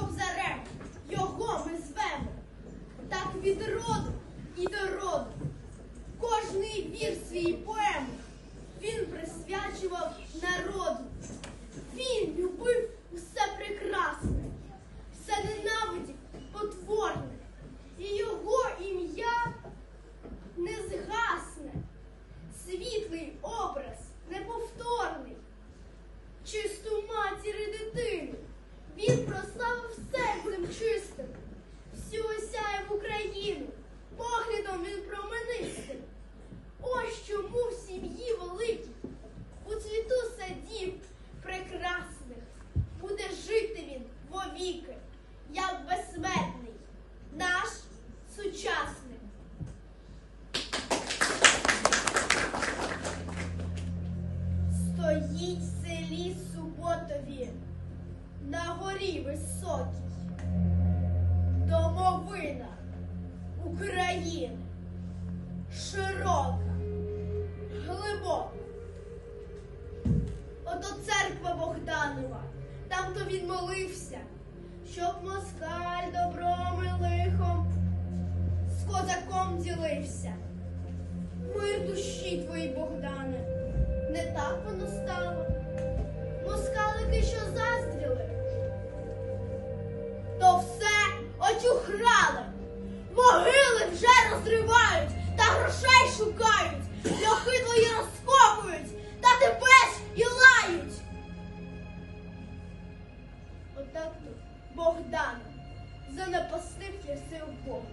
кобзарем, його ми звемо. Так від роду і до роду. Кожний вір свій поему він присвячував народу. Він любив усе прекрасне, все ненавидів потворне, і його ім'я не згасне. Світлий образ неповторний, чисту матір і дитину. Він прославив він променистим. Ось чому в сім'ї великій, у цвіту садів прекрасних, буде жити він вовіки, як безсмертний, наш сучасник. Стоїть в селі Суботові на горі високій, домовина України, широка, глибока. Ото церква Богданова, там то він молився, щоб москаль добром і лихом з козаком ділився. Мир душі твої, Богдане, не так воно стало. Москалики, що заздріли, то все очухрали. Могили вже розривають та грошей шукають, льохи твої розкопують та тебе ж і лають. Отак тут Богдан занапастив ляси у Богу.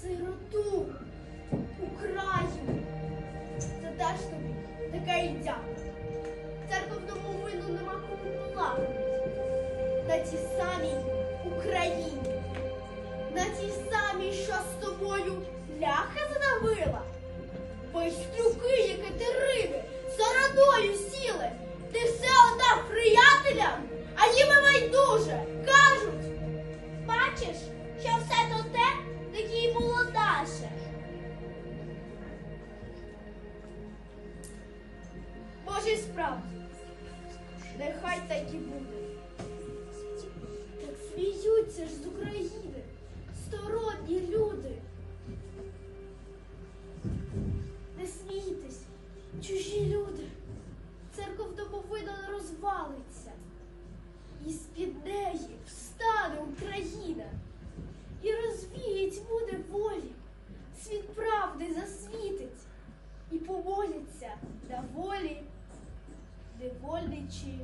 Сироту Україну. Це теж тобі таке і дякую. Церковному вину нема кому полагодити. На тій самій Україні. На тій самій, що з тобою ляха задавила. Байстрюки, які ти риби, сараною сіли. Ти все отдав приятелям, а їм байдуже. Кажуть, бачиш, що все то те, такі й молодаше. Може, й справді, нехай так і буде. Так сміються ж з України, І з-під неї встане Україна. І розвіять буде волі. Світ правди засвітить. І помоляться на волі невольничі